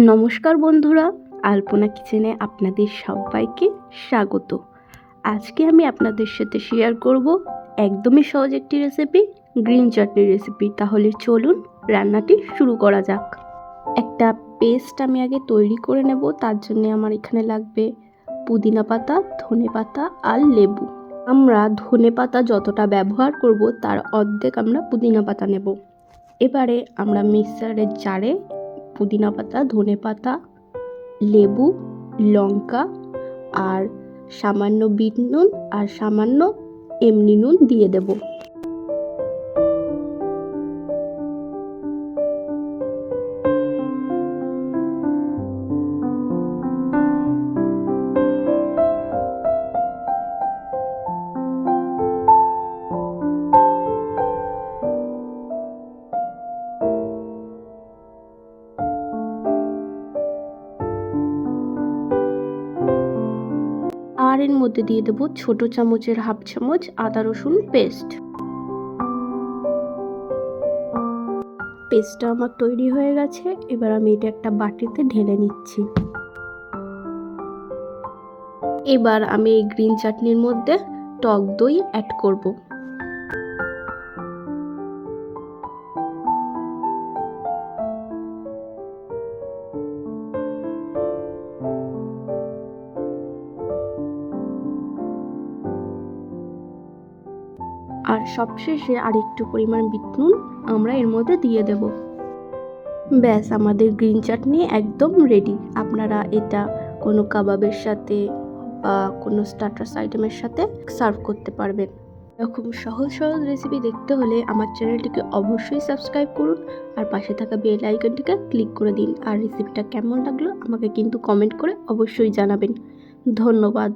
নমস্কার বন্ধুরা, আলপনা কিচেনে আপনাদের সবাইকে স্বাগত। আজকে আমি আপনাদের সাথে শেয়ার করব একদমই সহজ একটি রেসিপি গ্রিন চাটনি রেসিপি তাহলে চলুন রান্নাটি শুরু করা যাক। একটা পেস্ট আমি আগে তৈরি করে নেব, তার জন্য আমার এখানে লাগবে পুদিনা পাতা, ধনে পাতা আর লেবু। আমরা ধনে পাতা যতটা ব্যবহার করব, তার অর্ধেক আমরা পুদিনা পাতা নেব। এবারে আমরা মিক্সারের জারে পুদিনা পাতা, ধনে পাতা, লেবু, লঙ্কা আর সামান্য বিট নুন আর সামান্য এমনি নুন দিয়ে দেব। আর এর মধ্যে দিয়ে দেবো ছোট চামচের হাফ চামচ আদা রসুন পেস্ট। পেস্টটা আমার তৈরি হয়ে গেছে, এবার আমি এটা একটা বাটিতে ঢেলে নিচ্ছি। এবার আমি এই গ্রিন চাটনির মধ্যে টক দই অ্যাড করব। আর সবশেষে আর একটু পরিমাণ বিট নুন আমরা এর মধ্যে দিয়ে দেব। ব্যাস, আমাদের গ্রিন চাটনি একদম রেডি আপনারা এটা কোনো কাবাবের সাথে বা কোনো স্টার্টার্স আইটেমের সাথে সার্ভ করতে পারবেন। এরকম সহজ সহজ রেসিপি দেখতে হলে আমার চ্যানেলটিকে অবশ্যই সাবস্ক্রাইব করুন আর পাশে থাকা বেল আইকনটিকে ক্লিক করে দিন। আর রেসিপিটা কেমন লাগল আমাকে কিন্তু কমেন্ট করে অবশ্যই জানাবেন। ধন্যবাদ।